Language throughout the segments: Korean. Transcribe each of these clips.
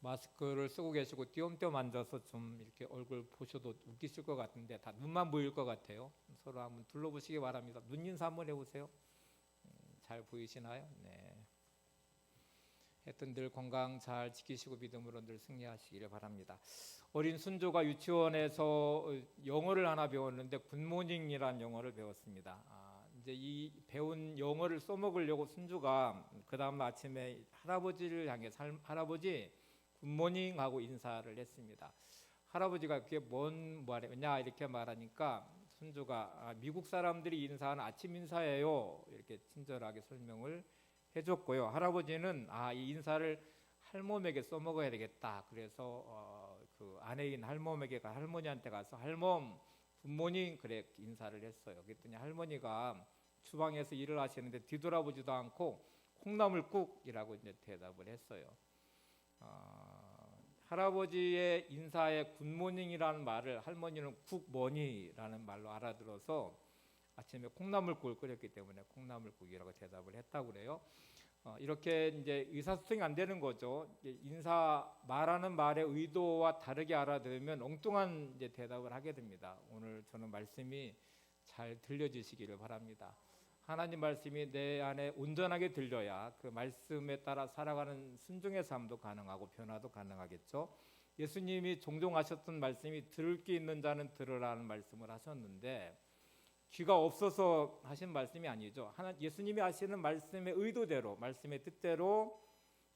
마스크를 쓰고 계시고 띄엄띄엄 앉아서 좀 이렇게 얼굴 보셔도 웃기실 것 같은데 다 눈만 보일 것 같아요. 서로 한번 둘러보시기 바랍니다. 눈 인사 한번 해보세요. 음, 잘 보이시나요? 네. 하여튼 늘 건강 잘 지키시고 믿음으로 늘 승리하시기를 바랍니다. 어린 순조가 유치원에서 어, 영어를 하나 배웠는데 굿모닝이란 영어를 배웠습니다. 아, 이제 이 배운 영어를 써먹으려고 순조가 그 다음 아침에 할아버지를 향해 살, 할아버지 굿모닝 하고 인사를 했습니다. 할아버지가 그게 뭔 말이냐 이렇게 말하니까 순조가 아, 미국 사람들이 인사하는 아침 인사예요 이렇게 친절하게 설명을 해줬고요. 할아버지는 아 이 인사를 할멈에게 써먹어야 되겠다. 그래서 어, 그 아내인 할멈에게 가 할머니한테 가서 할멈 굿모닝 그래 인사를 했어요. 그랬더니 할머니가 주방에서 일을 하시는데 뒤돌아보지도 않고 콩나물국이라고 이제 대답을 했어요. 어, 할아버지의 인사에 굿모닝이라는 말을 할머니는 굿머니라는 말로 알아들어서 아침에 콩나물국을 끓였기 때문에 콩나물국이라고 대답을 했다고 그래요. 어, 이렇게 이제 의사소통이 안 되는 거죠. 인사 말하는 말의 의도와 다르게 알아들으면 엉뚱한 대답을 하게 됩니다. 오늘 저는 말씀이 잘 들려지시기를 바랍니다. 하나님 말씀이 내 안에 온전하게 들려야 그 말씀에 따라 살아가는 순종의 삶도 가능하고 변화도 가능하겠죠. 예수님이 종종 하셨던 말씀이 들을 게 있는 자는 들으라는 말씀을 하셨는데 귀가 없어서 하신 말씀이 아니죠. 하나 예수님이 하시는 말씀의 의도대로 말씀의 뜻대로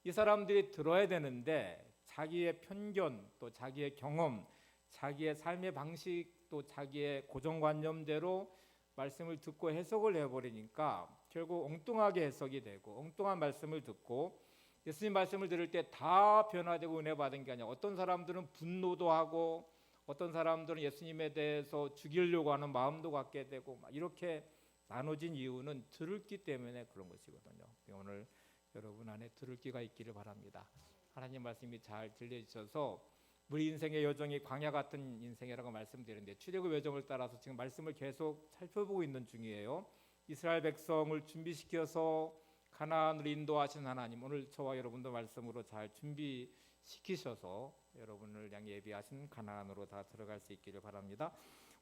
이 사람들이 들어야 되는데 자기의 편견 또 자기의 경험, 자기의 삶의 방식 또 자기의 고정관념대로 말씀을 듣고 해석을 해버리니까 결국 엉뚱하게 해석이 되고 엉뚱한 말씀을 듣고 예수님 말씀을 들을 때 다 변화되고 은혜 받은 게 아니라 어떤 사람들은 분노도 하고 어떤 사람들은 예수님에 대해서 죽이려고 하는 마음도 갖게 되고 막 이렇게 나눠진 이유는 들을 기 때문에 그런 것이거든요. 오늘 여러분 안에 들을 기가 있기를 바랍니다. 하나님 말씀이 잘 들려주셔서 우리 인생의 여정이 광야 같은 인생이라고 말씀드리는데 출애굽 여정을 따라서 지금 말씀을 계속 살펴보고 있는 중이에요. 이스라엘 백성을 준비시켜서 가나안으로 인도하신 하나님 오늘 저와 여러분도 말씀으로 잘 준비시키셔서 여러분을 향해 예비하신 가나안으로 다 들어갈 수 있기를 바랍니다.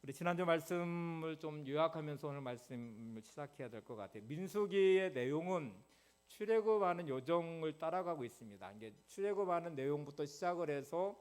우리 지난주 말씀을 좀 요약하면서 오늘 말씀을 시작해야 될 것 같아요. 민수기의 내용은 출애굽하는 요정을 따라가고 있습니다. 이게 출애굽하는 내용부터 시작을 해서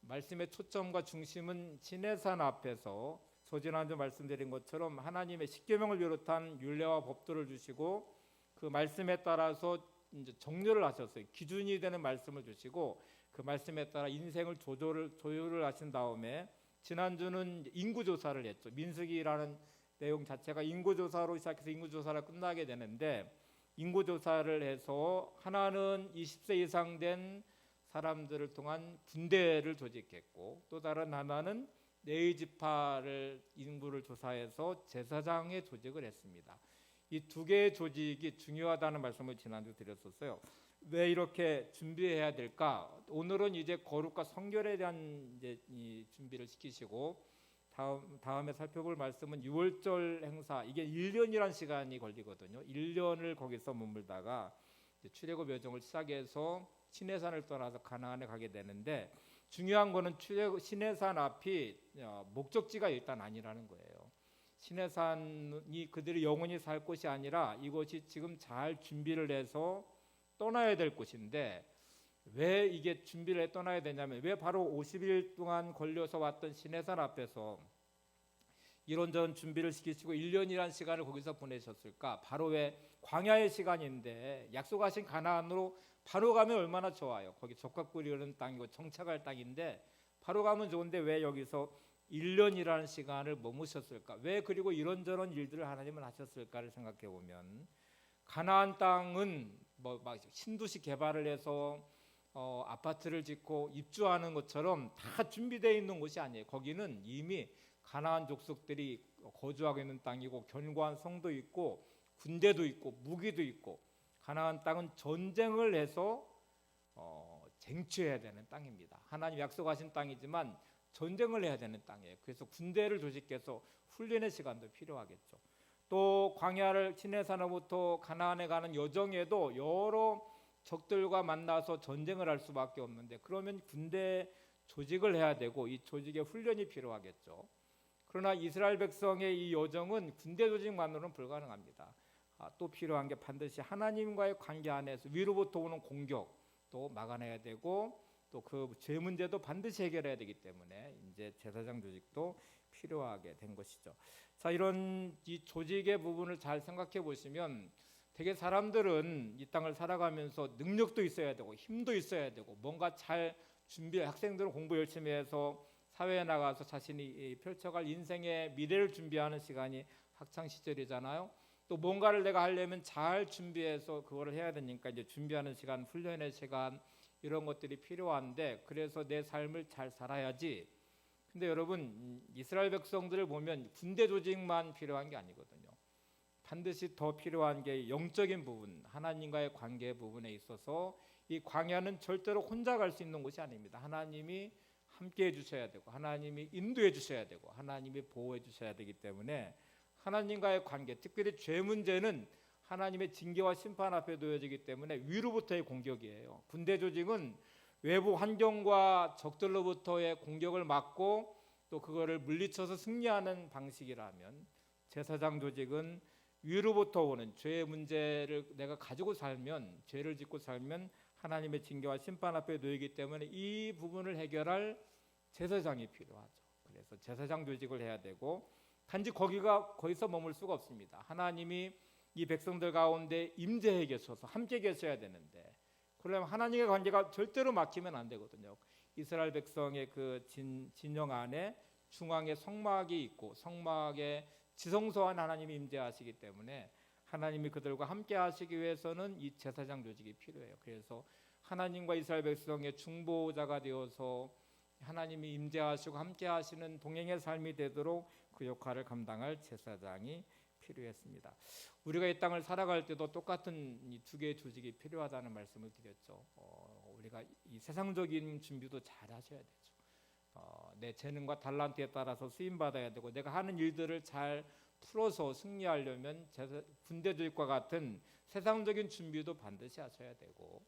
말씀의 초점과 중심은 시내산 앞에서 소지난주 말씀드린 것처럼 하나님의 십계명을 비롯한 율례와 법도를 주시고 그 말씀에 따라서 이제 정렬을 하셨어요. 기준이 되는 말씀을 주시고 그 말씀에 따라 인생을 조절을 조율을 하신 다음에 지난주는 인구 조사를 했죠. 민수기라는 내용 자체가 인구 조사로 시작해서 인구 조사를 끝나게 되는데 인구 조사를 해서 하나는 20세 이상 된 사람들을 통한 군대를 조직했고 또 다른 하나는 네이 지파를 인구를 조사해서 제사장의 조직을 했습니다. 이 두 개의 조직이 중요하다는 말씀을 지난주 드렸었어요. 왜 이렇게 준비해야 될까? 오늘은 이제 거룩과 성결에 대한 이제 이 준비를 시키시고 다음 다음에 살펴볼 말씀은 6월절 행사 이게 1년이란 시간이 걸리거든요. 1년을 거기서 머물다가 출애굽 여정을 시작해서 시내산을 떠나서 가나안에 가게 되는데 중요한 거는 시내산 앞이 어, 목적지가 일단 아니라는 거예요. 시내산이 그들이 영원히 살 곳이 아니라 이곳이 지금 잘 준비를 해서 떠나야 될 곳인데 왜 이게 준비를 해 떠나야 되냐면 왜 바로 50일 동안 걸려서 왔던 시내산 앞에서 이런저런 준비를 시키시고 1년이란 시간을 거기서 보내셨을까? 바로 왜 광야의 시간인데 약속하신 가나안으로 바로 가면 얼마나 좋아요. 거기 적합꿀이 흐르는 땅이고 정착할 땅인데 바로 가면 좋은데 왜 여기서 1년이라는 시간을 머무셨을까? 왜 그리고 이런저런 일들을 하나님은 하셨을까를 생각해 보면 가나안 땅은 뭐 막 신도시 개발을 해서 어, 아파트를 짓고 입주하는 것처럼 다 준비되어 있는 곳이 아니에요. 거기는 이미 가나안 족속들이 거주하고 있는 땅이고 견고한 성도 있고 군대도 있고 무기도 있고 가나안 땅은 전쟁을 해서 어, 쟁취해야 되는 땅입니다. 하나님 약속하신 땅이지만 전쟁을 해야 되는 땅이에요. 그래서 군대를 조직해서 훈련의 시간도 필요하겠죠. 또 광야를 시내산으로부터 가나안에 가는 여정에도 여러 적들과 만나서 전쟁을 할 수밖에 없는데 그러면 군대 조직을 해야 되고 이 조직에 훈련이 필요하겠죠. 그러나 이스라엘 백성의 이 여정은 군대 조직만으로는 불가능합니다. 아, 또 필요한 게 반드시 하나님과의 관계 안에서 위로부터 오는 공격도 막아내야 되고 또 그 죄 문제도 반드시 해결해야 되기 때문에 이제 제사장 조직도 필요하게 된 것이죠. 자 이런 이 조직의 부분을 잘 생각해 보시면 되게 사람들은 이 땅을 살아가면서 능력도 있어야 되고 힘도 있어야 되고 뭔가 잘 준비 학생들은 공부 열심히 해서 사회에 나가서 자신이 이 펼쳐갈 인생의 미래를 준비하는 시간이 학창 시절이잖아요. 또 뭔가를 내가 하려면 잘 준비해서 그거를 해야 되니까 이제 준비하는 시간, 훈련의 시간 이런 것들이 필요한데 그래서 내 삶을 잘 살아야지. 근데 여러분 음, 이스라엘 백성들을 보면 군대 조직만 필요한 게 아니거든요. 반드시 더 필요한 게 영적인 부분, 하나님과의 관계 부분에 있어서 이 광야는 절대로 혼자 갈 수 있는 곳이 아닙니다. 하나님이 함께 해 주셔야 되고 하나님이 인도해 주셔야 되고 하나님이 보호해 주셔야 되기 때문에 하나님과의 관계, 특별히 죄 문제는 하나님의 징계와 심판 앞에 놓여지기 때문에 위로부터의 공격이에요. 군대 조직은 외부 환경과 적들로부터의 공격을 막고 또 그거를 물리쳐서 승리하는 방식이라면 제사장 조직은 위로부터 오는 죄의 문제를 내가 가지고 살면 죄를 짓고 살면 하나님의 징계와 심판 앞에 놓이기 때문에 이 부분을 해결할 제사장이 필요하죠. 그래서 제사장 조직을 해야 되고 단지 거기가 거기서 머물 수가 없습니다. 하나님이 이 백성들 가운데 임재해 계셔서 함께 계셔야 되는데 그러면 하나님의 관계가 절대로 막히면 안 되거든요. 이스라엘 백성의 그 진, 진영 안에 중앙에 성막이 있고 성막에 지성소한 하나님이 임재하시기 때문에 하나님이 그들과 함께 하시기 위해서는 이 제사장 조직이 필요해요. 그래서 하나님과 이스라엘 백성의 중보자가 되어서 하나님이 임재하시고 함께 하시는 동행의 삶이 되도록 그 역할을 감당할 제사장이 필요했습니다. 우리가 이 땅을 살아갈 때도 똑같은 이 두 개의 조직이 필요하다는 말씀을 드렸죠. 어, 우리가 이 세상적인 준비도 잘 하셔야 되죠. 어, 내 재능과 달란트에 따라서 쓰임 받아야 되고 내가 하는 일들을 잘 풀어서 승리하려면 제사, 군대 조직과 같은 세상적인 준비도 반드시 하셔야 되고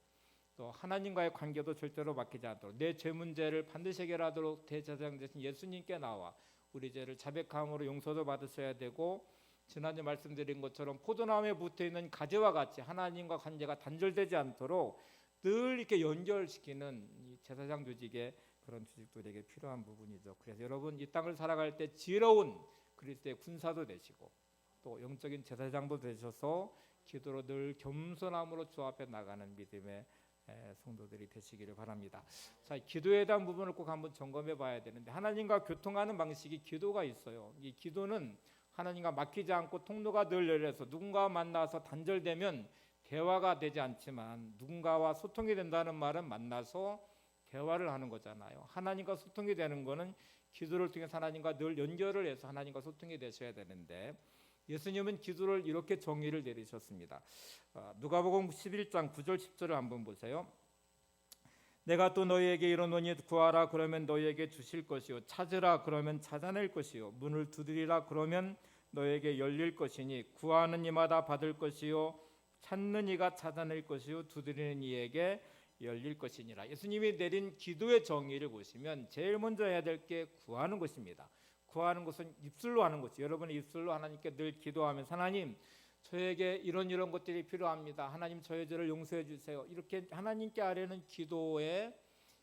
또 하나님과의 관계도 절대로 맡기지 않도록 내 죄 문제를 반드시 해결하도록 대제사장 되신 예수님께 나와 우리 죄를 자백함으로 용서도 받으셔야 되고 지난주 말씀드린 것처럼 포도나무에 붙어 있는 가지와 같이 하나님과 관계가 단절되지 않도록 늘 이렇게 연결시키는 이 제사장 조직의 그런 조직도 되게 필요한 부분이죠. 그래서 여러분 이 땅을 살아갈 때 지혜로운 그리스도의 군사도 되시고 또 영적인 제사장도 되셔서 기도로 늘 겸손함으로 주 앞에 나가는 믿음의 에, 성도들이 되시기를 바랍니다. 자, 기도에 대한 부분을 꼭 한번 점검해 봐야 되는데 하나님과 교통하는 방식이 기도가 있어요. 이 기도는 하나님과 맡기지 않고 통로가 늘 열려서 누군가와 만나서 단절되면 대화가 되지 않지만 누군가와 소통이 된다는 말은 만나서 대화를 하는 거잖아요. 하나님과 소통이 되는 거는 기도를 통해 하나님과 늘 연결을 해서 하나님과 소통이 되셔야 되는데 예수님은 기도를 이렇게 정의를 내리셨습니다. 어, 누가복음 11장 9절 10절을 한번 보세요. 내가 또 너희에게 이르노니 구하라 그러면 너희에게 주실 것이요 찾으라 그러면 찾아낼 것이요 문을 두드리라 그러면 너희에게 열릴 것이니 구하는 이마다 받을 것이요 찾는 이가 찾아낼 것이요 두드리는 이에게 열릴 것이니라. 예수님이 내린 기도의 정의를 보시면 제일 먼저 해야 될 게 구하는 것입니다. 구하는 것은 입술로 하는 것이 여러분의 입술로 하나님께 늘 기도하면서 하나님 저에게 이런 이런 것들이 필요합니다. 하나님 저의 죄를 용서해 주세요. 이렇게 하나님께 아뢰는 기도의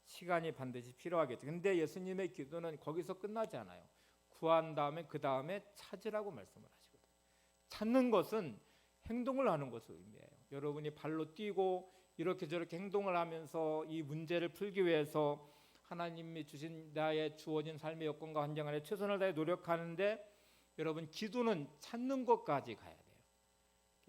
시간이 반드시 필요하겠죠. 근데 예수님의 기도는 거기서 끝나지 않아요. 구한 다음에 그 다음에 찾으라고 말씀을 하시거든요. 찾는 것은 행동을 하는 것을 의미해요. 여러분이 발로 뛰고 이렇게 저렇게 행동을 하면서 이 문제를 풀기 위해서 하나님이 주신 나의 주어진 삶의 여건과 환경 안에 최선을 다해 노력하는데 여러분 기도는 찾는 것까지 가야 돼요.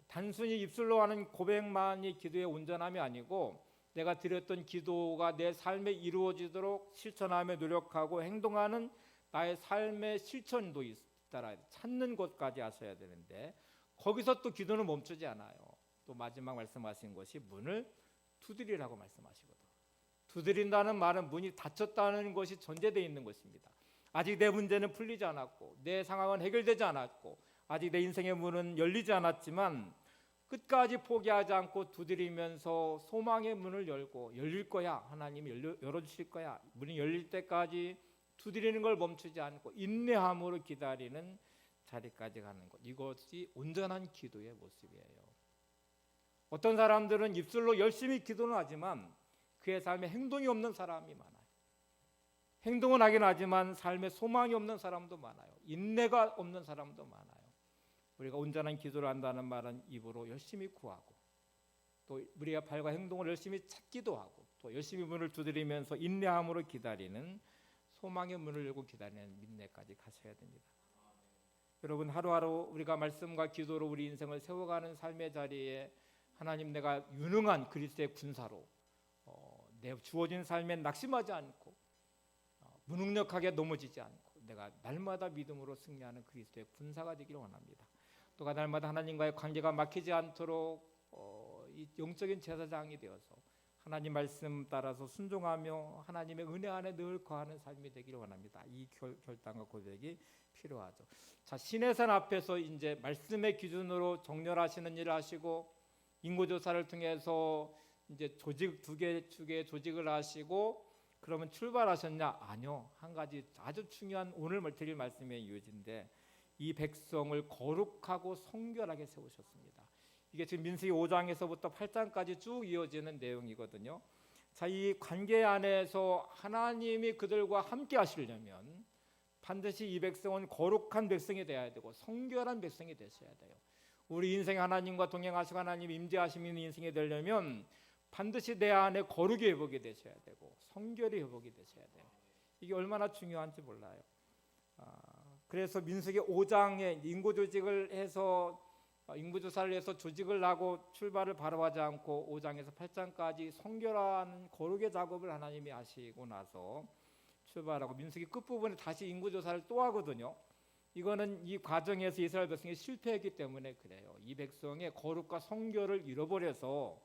단순히 입술로 하는 고백만이 기도의 온전함이 아니고 내가 드렸던 기도가 내 삶에 이루어지도록 실천하며 노력하고 행동하는 나의 삶의 실천도 있다라 찾는 것까지 하셔야 되는데 거기서 또 기도는 멈추지 않아요. 또 마지막 말씀하신 것이 문을 두드리라고 말씀하시거든. 두드린다는 말은 문이 닫혔다는 것이 전제되어 있는 것입니다. 아직 내 문제는 풀리지 않았고 내 상황은 해결되지 않았고 아직 내 인생의 문은 열리지 않았지만 끝까지 포기하지 않고 두드리면서 소망의 문을 열고 열릴 거야 하나님이 열려, 열어주실 거야 문이 열릴 때까지 두드리는 걸 멈추지 않고 인내함으로 기다리는 자리까지 가는 것 이것이 온전한 기도의 모습이에요. 어떤 사람들은 입술로 열심히 기도는 하지만 그의 삶에 행동이 없는 사람이 많아요. 행동은 하긴 하지만 삶에 소망이 없는 사람도 많아요. 인내가 없는 사람도 많아요. 우리가 온전한 기도를 한다는 말은 입으로 열심히 구하고 또 우리가 발과 행동을 열심히 찾기도 하고 또 열심히 문을 두드리면서 인내함으로 기다리는 소망의 문을 열고 기다리는 민내까지 가셔야 됩니다. 여러분 하루하루 우리가 말씀과 기도로 우리 인생을 세워가는 삶의 자리에 하나님 내가 유능한 그리스도의 군사로 어, 내 주어진 삶에 낙심하지 않고 어, 무능력하게 넘어지지 않고 내가 날마다 믿음으로 승리하는 그리스도의 군사가 되기를 원합니다. 또가 날마다 하나님과의 관계가 막히지 않도록 어, 이 영적인 제사장이 되어서 하나님 말씀 따라서 순종하며 하나님의 은혜 안에 늘 거하는 삶이 되기를 원합니다. 이 결, 결단과 고백이 필요하죠. 자 신해산 앞에서 이제 말씀의 기준으로 정렬하시는 일을 하시고 인구 조사를 통해서 이제 조직 두개 두개 조직을 하시고 그러면 출발하셨냐? 아니요. 한 가지 아주 중요한 오늘 드릴 말씀의 이유진데 이 백성을 거룩하고 성결하게 세우셨습니다. 이게 지금 민수기 5장에서부터 8장까지 쭉 이어지는 내용이거든요. 자, 이 관계 안에서 하나님이 그들과 함께 하시려면 반드시 이 백성은 거룩한 백성이 되어야 되고 성결한 백성이 되셔야 돼요. 우리 인생 하나님과 동행하시고 하나님 임재하시는 인생이 되려면 반드시 내 안에 거룩이 회복이 되셔야 되고 성결이 회복이 되셔야 돼요. 이게 얼마나 중요한지 몰라요. 아, 그래서 민수기 5장에 인구 조직을 해서 어, 인구 조사를 해서 조직을 하고 출발을 바로 하지 않고 5장에서 8장까지 성결한 거룩의 작업을 하나님이 하시고 나서 출발하고 민수기 끝부분에 다시 인구 조사를 또 하거든요. 이거는 이 과정에서 이스라엘 백성이 실패했기 때문에 그래요. 이 백성의 거룩과 성결을 잃어버려서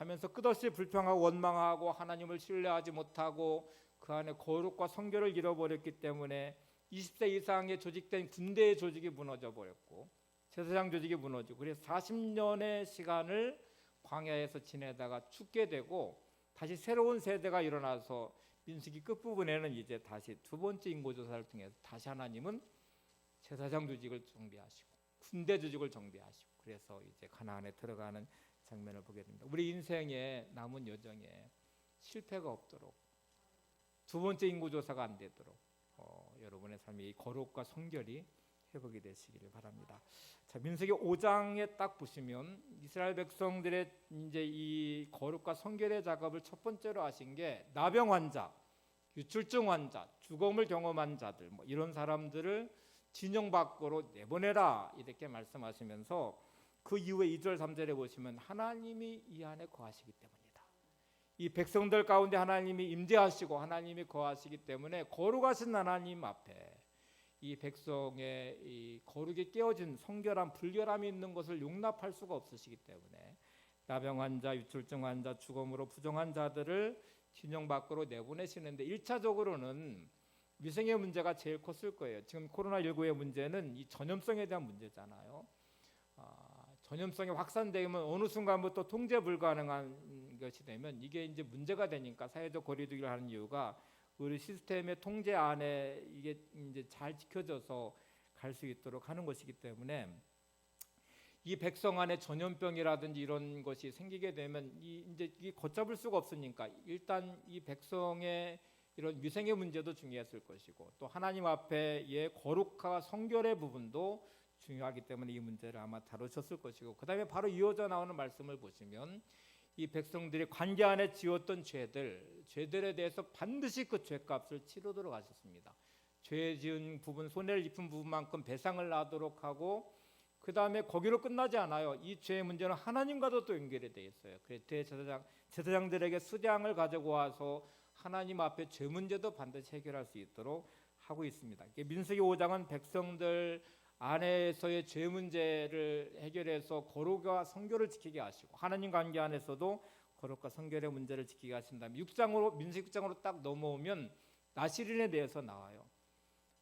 가면서 끝없이 불평하고 원망하고 하나님을 신뢰하지 못하고 그 안에 거룩과 성결을 잃어버렸기 때문에 20세 이상의 조직된 군대의 조직이 무너져 버렸고 제사장 조직이 무너지고 그래서 40년의 시간을 광야에서 지내다가 죽게 되고 다시 새로운 세대가 일어나서 민수기 끝부분에는 이제 다시 두 번째 인구 조사를 통해서 다시 하나님은 제사장 조직을 정비하시고 군대 조직을 정비하시고 그래서 이제 가나안에 들어가는 장면을 보게 됩니다. 우리 인생의 남은 여정에 실패가 없도록 두 번째 인구 조사가 안 되도록 어, 여러분의 삶이 거룩과 성결이 회복이 되시기를 바랍니다. 자, 민수기 5장에 딱 보시면 이스라엘 백성들의 이제 이 거룩과 성결의 작업을 첫 번째로 하신 게 나병 환자, 유출증 환자, 죽음을 경험한 자들 뭐 이런 사람들을 진영 밖으로 내보내라 이렇게 말씀하시면서 그 이후에 2절 3절에 보시면 하나님이 이 안에 거하시기 때문이다. 이 백성들 가운데 하나님이 임재하시고 하나님이 거하시기 때문에 거룩하신 하나님 앞에 이 백성의 이 거룩이 깨어진 성결함, 불결함이 있는 것을 용납할 수가 없으시기 때문에 나병 환자, 유출증 환자, 죽음으로 부정한 자들을 진영 밖으로 내보내시는데 1차적으로는 위생의 문제가 제일 컸을 거예요. 지금 코로나 19의 문제는 이 전염성에 대한 문제잖아요. 아, 전염성이 확산되면 어느 순간부터 통제 불가능한 것이 되면 이게 이제 문제가 되니까 사회적 거리두기를 하는 이유가 우리 시스템의 통제 안에 이게 이제 잘 지켜져서 갈 수 있도록 하는 것이기 때문에 이 백성 안에 전염병이라든지 이런 것이 생기게 되면 이 이제 이 걷잡을 수가 없으니까 일단 이 백성의 이런 위생의 문제도 중요했을 것이고 또 하나님 앞에의 거룩과 성결의 부분도 중요하기 때문에 이 문제를 아마 다루셨을 것이고 그 다음에 바로 이어져 나오는 말씀을 보시면 이 백성들이 관계 안에 지었던 죄들 죄들에 대해서 반드시 그 죄값을 치르도록 하셨습니다. 죄 지은 부분 손해를 입은 부분만큼 배상을 하도록 하고 그 다음에 거기로 끝나지 않아요. 이 죄의 문제는 하나님과도 또 연결이 돼 있어요. 그래서 대제사장 제사장들에게 수장을 가지고 와서 하나님 앞에 죄 문제도 반드시 해결할 수 있도록 하고 있습니다. 민수기 5장은 백성들 안에서의 죄 문제를 해결해서 거룩과 성결을 지키게 하시고 하나님 관계 안에서도 거룩과 성결의 문제를 지키게 하신다면 6장으로 민수기 6장으로 딱 넘어오면 나시린에 대해서 나와요.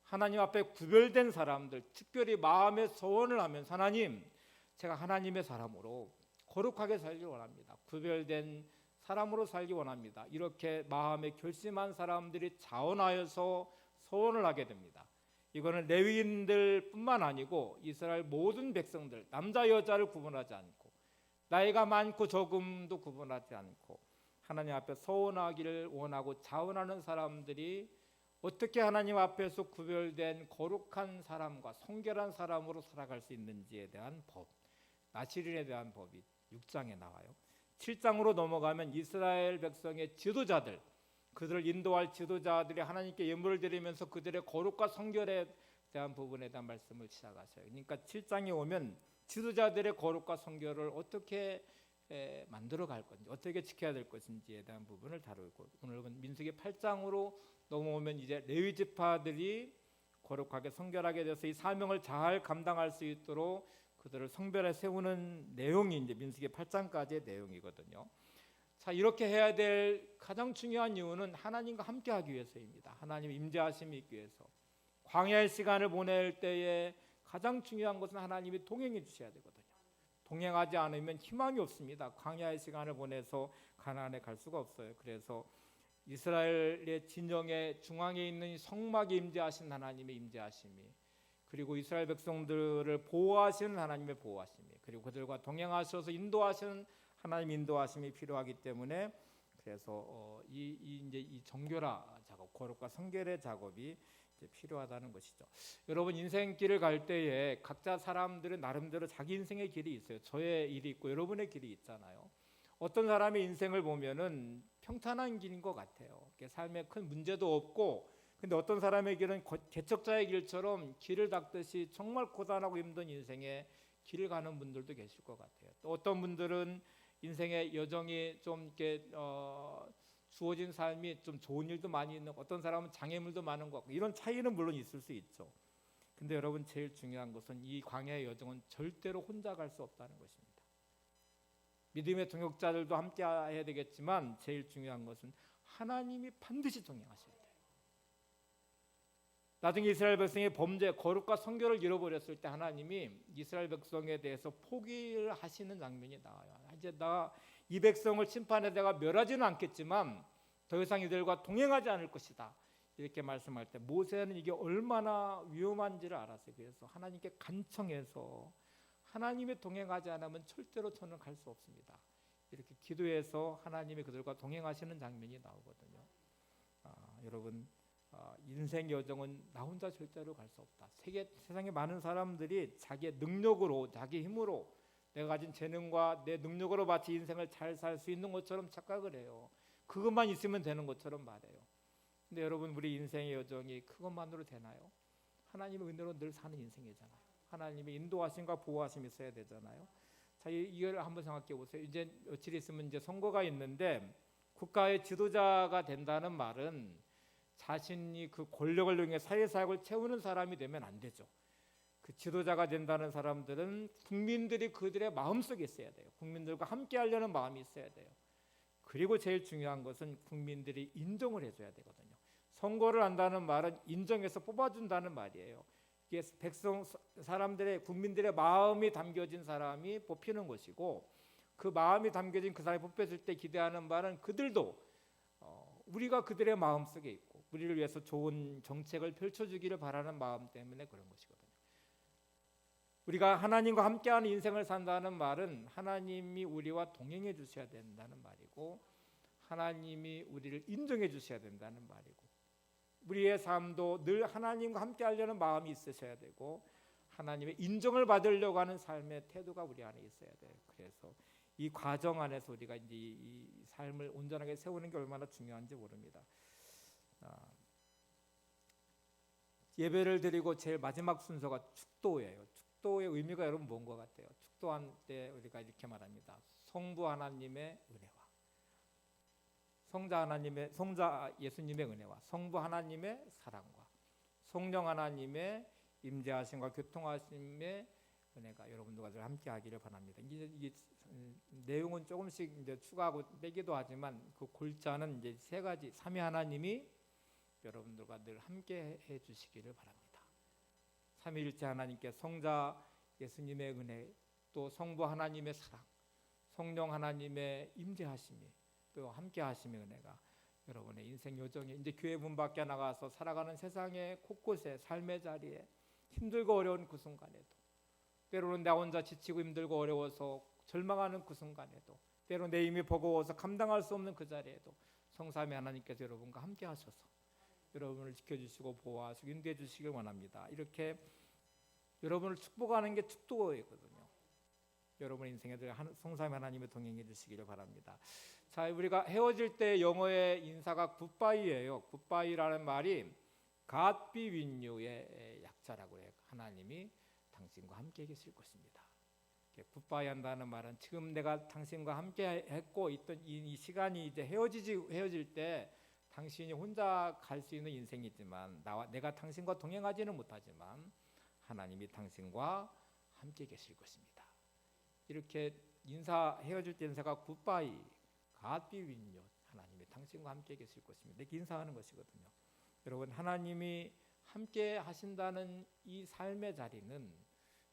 하나님 앞에 구별된 사람들, 특별히 마음의 소원을 하면서 하나님, 제가 하나님의 사람으로 거룩하게 살기 원합니다. 구별된 사람으로 살기 원합니다. 이렇게 마음에 결심한 사람들이 자원하여서 소원을 하게 됩니다. 이거는 레위인들뿐만 아니고 이스라엘 모든 백성들 남자 여자를 구분하지 않고 나이가 많고 적음도 구분하지 않고 하나님 앞에 소원하기를 원하고 자원하는 사람들이 어떻게 하나님 앞에서 구별된 거룩한 사람과 성결한 사람으로 살아갈 수 있는지에 대한 법, 나시린에 대한 법이 6장에 나와요. 7장으로 넘어가면 이스라엘 백성의 지도자들, 그들을 인도할 지도자들이 하나님께 예물을 드리면서 그들의 거룩과 성결에 대한 부분에 대한 말씀을 시작하셔요. 그러니까 7장에 오면 지도자들의 거룩과 성결을 어떻게 에, 만들어 갈 건지, 어떻게 지켜야 될 것인지에 대한 부분을 다루고 오늘은 민수기 8장으로 넘어오면 이제 레위 지파들이 거룩하게 성결하게 돼서 이 사명을 잘 감당할 수 있도록 그들을 성별에 세우는 내용이 이제 민수기 8장까지의 내용이거든요. 자 이렇게 해야 될 가장 중요한 이유는 하나님과 함께 하기 위해서입니다. 하나님 임재하심이 있기 위해서 광야의 시간을 보낼 때에 가장 중요한 것은 하나님이 동행해 주셔야 되거든요. 동행하지 않으면 희망이 없습니다. 광야의 시간을 보내서 가나안에 갈 수가 없어요. 그래서 이스라엘의 진영의 중앙에 있는 성막에 임재하신 하나님의 임재하심이 그리고 이스라엘 백성들을 보호하시는 하나님의 보호하심이 그리고 그들과 동행하셔서 인도하시는 하나님 인도하심이 필요하기 때문에 그래서 어, 이, 이 이제 이 정결화 작업, 거룩과 성결의 작업이 필요하다는 것이죠. 여러분 인생길을 갈 때에 각자 사람들은 나름대로 자기 인생의 길이 있어요. 저의 일이 있고 여러분의 길이 있잖아요. 어떤 사람의 인생을 보면은 평탄한 길인 것 같아요. 삶에 큰 문제도 없고, 근데 어떤 사람의 길은 개척자의 길처럼 길을 닦듯이 정말 고단하고 힘든 인생에 길을 가는 분들도 계실 것 같아요. 또 어떤 분들은 인생의 여정이 좀 이렇게 어, 주어진 삶이 좀 좋은 일도 많이 있는 어떤 사람은 장애물도 많은 것 같고 이런 차이는 물론 있을 수 있죠. 근데 여러분 제일 중요한 것은 이 광야의 여정은 절대로 혼자 갈 수 없다는 것입니다. 믿음의 동역자들도 함께 해야 되겠지만 제일 중요한 것은 하나님이 반드시 동행하셔야 돼요. 나중에 이스라엘 백성의 범죄, 거룩과 성결을 잃어버렸을 때 하나님이 이스라엘 백성에 대해서 포기를 하시는 장면이 나와요. 이제 나 이 백성을 심판해 내가 멸하지는 않겠지만 더 이상 이들과 동행하지 않을 것이다. 이렇게 말씀할 때 모세는 이게 얼마나 위험한지를 알았어요. 그래서 하나님께 간청해서 하나님의 동행하지 않으면 절대로 저는 갈 수 없습니다. 이렇게 기도해서 하나님이 그들과 동행하시는 장면이 나오거든요. 아, 여러분 아, 인생 여정은 나 혼자 절대로 갈 수 없다. 세계 세상에 많은 사람들이 자기의 능력으로 자기 힘으로 내가 가진 재능과 내 능력으로 마치 인생을 잘 살 수 있는 것처럼 착각을 해요. 그것만 있으면 되는 것처럼 말해요. 근데 여러분 우리 인생의 여정이 그것만으로 되나요? 하나님의 은혜로 늘 사는 인생이잖아요. 하나님의 인도하심과 보호하심이 있어야 되잖아요. 자, 이걸 한번 생각해 보세요. 이제 며칠 있으면 이제 선거가 있는데 국가의 지도자가 된다는 말은 자신이 그 권력을 이용해 사회 사역을 채우는 사람이 되면 안 되죠. 그 지도자가 된다는 사람들은 국민들이 그들의 마음속에 있어야 돼요. 국민들과 함께 하려는 마음이 있어야 돼요. 그리고 제일 중요한 것은 국민들이 인정을 해줘야 되거든요. 선거를 한다는 말은 인정해서 뽑아준다는 말이에요. 이게 백성 사람들의 국민들의 마음이 담겨진 사람이 뽑히는 것이고 그 마음이 담겨진 그 사람이 뽑혔을 때 기대하는 바는 그들도 어, 우리가 그들의 마음 속에 있고 우리를 위해서 좋은 정책을 펼쳐주기를 바라는 마음 때문에 그런 것이거든요. 우리가 하나님과 함께하는 인생을 산다는 말은 하나님이 우리와 동행해 주셔야 된다는 말이고 하나님이 우리를 인정해 주셔야 된다는 말이고 우리의 삶도 늘 하나님과 함께 하려는 마음이 있으셔야 되고 하나님의 인정을 받으려고 하는 삶의 태도가 우리 안에 있어야 돼요. 그래서 이 과정 안에서 우리가 이제 이 삶을 온전하게 세우는 게 얼마나 중요한지 모릅니다. 아, 예배를 드리고 제일 마지막 순서가 축도예요. 축도의 의미가 여러분 뭔 것 같아요? 축도한 때 우리가 이렇게 말합니다. 성부 하나님의 은혜와 성자 하나님의 성자 예수님의 은혜와 성부 하나님의 사랑과 성령 하나님의 임재하심과 교통하심의 은혜가 여러분들과 늘 함께 하기를 바랍니다. 이게, 이게 내용은 조금씩 이제 추가하고 빼기도 하지만 그 골자는 이제 세 가지 삼위 하나님이 여러분들과 늘 함께 해 주시기를 바랍니다. 삼위일체 하나님께 성자 예수님의 은혜 또 성부 하나님의 사랑, 성령 하나님의 임재하심이 또 함께 하심의 은혜가 여러분의 인생 요정에 이제 교회 문 밖에 나가서 살아가는 세상의 곳곳에 삶의 자리에 힘들고 어려운 그 순간에도 때로는 나 혼자 지치고 힘들고 어려워서 절망하는 그 순간에도 때로 내 힘이 버거워서 감당할 수 없는 그 자리에도 성삼위 하나님께서 여러분과 함께 하셔서 여러분을 지켜주시고 보호하시고 인도해 주시길 원합니다. 이렇게 여러분을 축복하는 게 축도거든요. 여러분 인생에 성삼위 하나님의 동행해 주시기를 바랍니다. 자, 우리가 헤어질 때 영어의 인사가 굿바이예요. 굿바이라는 말이 God be with you의 약자라고 해요. 하나님이 당신과 함께 계실 것입니다. 굿바이 한다는 말은 지금 내가 당신과 함께 했고 있던 이, 이 시간이 이제 헤어지지 헤어질 때 당신이 혼자 갈 수 있는 인생이지만 나와 내가 당신과 동행하지는 못하지만 하나님이 당신과 함께 계실 것입니다. 이렇게 인사 헤어질 때 인사가 굿바이 with you. 하나님이 당신과 함께 계실 것입니다. 이렇게 인사하는 것이거든요. 여러분 하나님이 함께 하신다는 이 삶의 자리는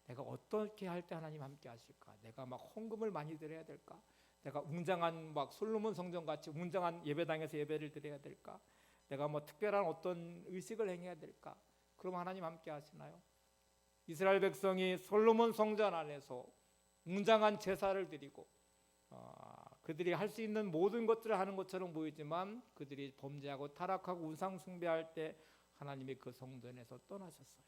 내가 어떻게 할 때 하나님 함께 하실까? 내가 막 헌금을 많이 드려야 될까? 내가 웅장한 막 솔로몬 성전 같이 웅장한 예배당에서 예배를 드려야 될까? 내가 뭐 특별한 어떤 의식을 행해야 될까? 그럼 하나님 함께 하시나요? 이스라엘 백성이 솔로몬 성전 안에서 웅장한 제사를 드리고 어, 그들이 할 수 있는 모든 것들을 하는 것처럼 보이지만 그들이 범죄하고 타락하고 우상 숭배할 때 하나님이 그 성전에서 떠나셨어요.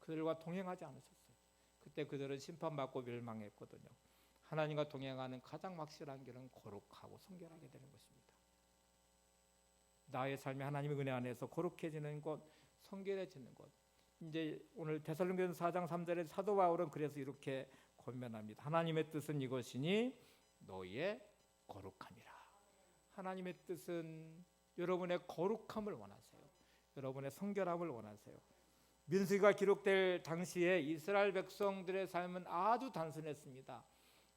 그들과 동행하지 않으셨어요. 그때 그들은 심판받고 멸망했거든요. 하나님과 동행하는 가장 확실한 길은 거룩하고 성결하게 되는 것입니다. 나의 삶이 하나님의 은혜 안에서 거룩해지는 것, 성결해지는 것. 이제 오늘 데살로니가서 4장 3절에 사도 바울은 그래서 이렇게 권면합니다. 하나님의 뜻은 이것이니 너희의 거룩함이라. 하나님의 뜻은 여러분의 거룩함을 원하세요. 여러분의 성결함을 원하세요. 민수기가 기록될 당시에 이스라엘 백성들의 삶은 아주 단순했습니다.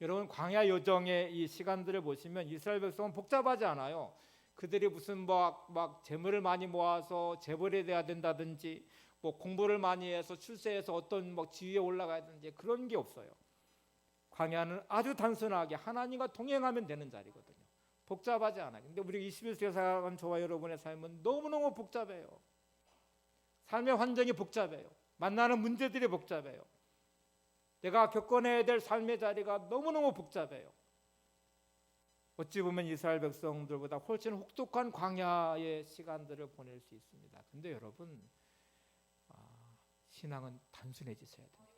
여러분 광야 여정의 이 시간들을 보시면 이스라엘 백성은 복잡하지 않아요. 그들이 무슨 막, 막 재물을 많이 모아서 재벌이 돼야 된다든지 뭐 공부를 많이 해서 출세해서 어떤 막 지위에 올라가야 되는지 그런 게 없어요. 광야는 아주 단순하게 하나님과 동행하면 되는 자리거든요. 복잡하지 않아요. 근데 우리 21세기 살아가는 저와 여러분의 삶은 너무너무 복잡해요. 삶의 환경이 복잡해요. 만나는 문제들이 복잡해요. 내가 겪어내야 될 삶의 자리가 너무너무 복잡해요. 어찌 보면 이스라엘 백성들보다 훨씬 혹독한 광야의 시간들을 보낼 수 있습니다. 근데 여러분 아, 신앙은 단순해지셔야 됩니다.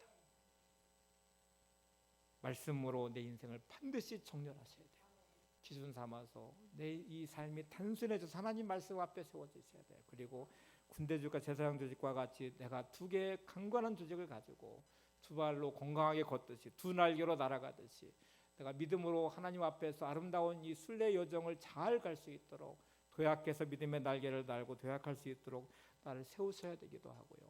말씀으로 내 인생을 반드시 정렬하셔야 돼요. 기준 삼아서 내 이 삶이 단순해져서 하나님 말씀 앞에 세워지셔야 돼요. 그리고 군대주가 제사장 조직과 같이 내가 두 개의 강건한 조직을 가지고 두 발로 건강하게 걷듯이 두 날개로 날아가듯이 내가 믿음으로 하나님 앞에서 아름다운 이 순례 여정을 잘 갈 수 있도록 도약해서 믿음의 날개를 달고 도약할 수 있도록 나를 세우셔야 되기도 하고요.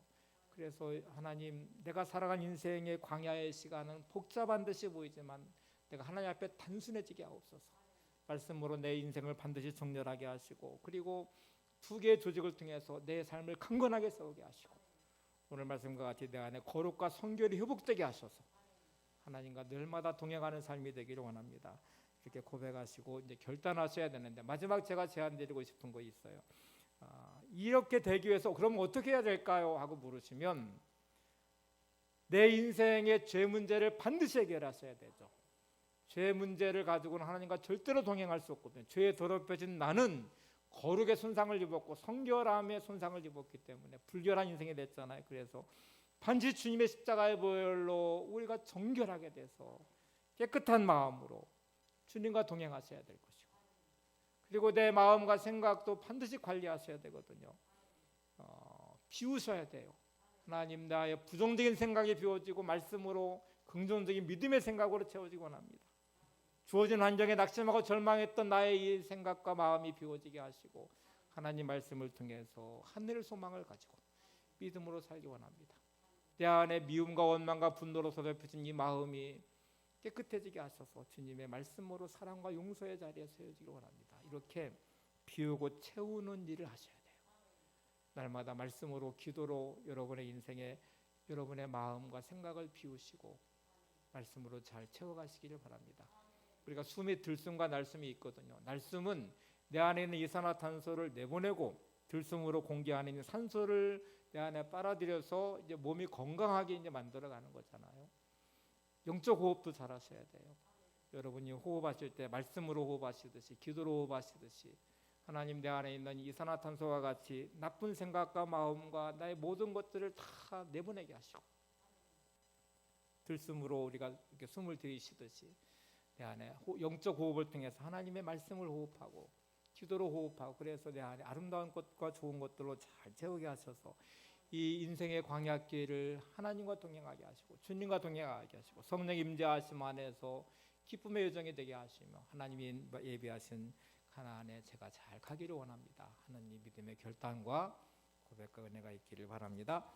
그래서 하나님 내가 살아간 인생의 광야의 시간은 복잡한 듯이 보이지만 내가 하나님 앞에 단순해지게 하옵소서. 말씀으로 내 인생을 반드시 정렬하게 하시고 그리고 두 개의 조직을 통해서 내 삶을 강건하게 세우게 하시고 오늘 말씀과 같이 내 안에 거룩과 성결이 회복되게 하셔서 하나님과 늘마다 동행하는 삶이 되기를 원합니다. 이렇게 고백하시고 이제 결단하셔야 되는데 마지막 제가 제안드리고 싶은 거 있어요. 아, 이렇게 되기 위해서 그럼 어떻게 해야 될까요? 하고 물으시면 내 인생의 죄 문제를 반드시 해결하셔야 되죠. 죄 문제를 가지고는 하나님과 절대로 동행할 수 없거든요. 죄에 더럽혀진 나는 거룩의 손상을 입었고 성결함의 손상을 입었기 때문에 불결한 인생이 됐잖아요. 그래서 반드시 주님의 십자가의 보혈로 우리가 정결하게 돼서 깨끗한 마음으로 주님과 동행하셔야 될 것이고 그리고 내 마음과 생각도 반드시 관리하셔야 되거든요. 어, 비우셔야 돼요. 하나님 나의 부정적인 생각이 비워지고 말씀으로 긍정적인 믿음의 생각으로 채워지곤 합니다. 주어진 환경에 낙심하고 절망했던 나의 이 생각과 마음이 비워지게 하시고 하나님 말씀을 통해서 하늘의 소망을 가지고 믿음으로 살기 원합니다. 내 안에 미움과 원망과 분노로 서럽혀진 이 마음이 깨끗해지게 하셔서 주님의 말씀으로 사랑과 용서의 자리에 세워지기 원합니다. 이렇게 비우고 채우는 일을 하셔야 돼요. 날마다 말씀으로 기도로 여러분의 인생에 여러분의 마음과 생각을 비우시고 말씀으로 잘 채워가시기를 바랍니다. 우리가 숨이 들숨과 날숨이 있거든요. 날숨은 내 안에 있는 이산화탄소를 내보내고 들숨으로 공기 안에 있는 산소를 내 안에 빨아들여서 이제 몸이 건강하게 이제 만들어가는 거잖아요. 영적 호흡도 잘 하셔야 돼요. 여러분이 호흡하실 때 말씀으로 호흡하시듯이 기도로 호흡하시듯이 하나님 내 안에 있는 이산화탄소와 같이 나쁜 생각과 마음과 나의 모든 것들을 다 내보내게 하시고 들숨으로 우리가 이렇게 숨을 들이쉬듯이 내 안에 호- 영적 호흡을 통해서 하나님의 말씀을 호흡하고 기도로 호흡하고 그래서 내 안에 아름다운 것과 좋은 것들로 잘 채우게 하셔서 이 인생의 광야길을 하나님과 동행하게 하시고 주님과 동행하게 하시고 성령 임재하심 안에서 기쁨의 여정이 되게 하시며 하나님이 예비하신 가나안에 제가 잘 가기를 원합니다. 하나님 믿음의 결단과 고백과 은혜가 있기를 바랍니다.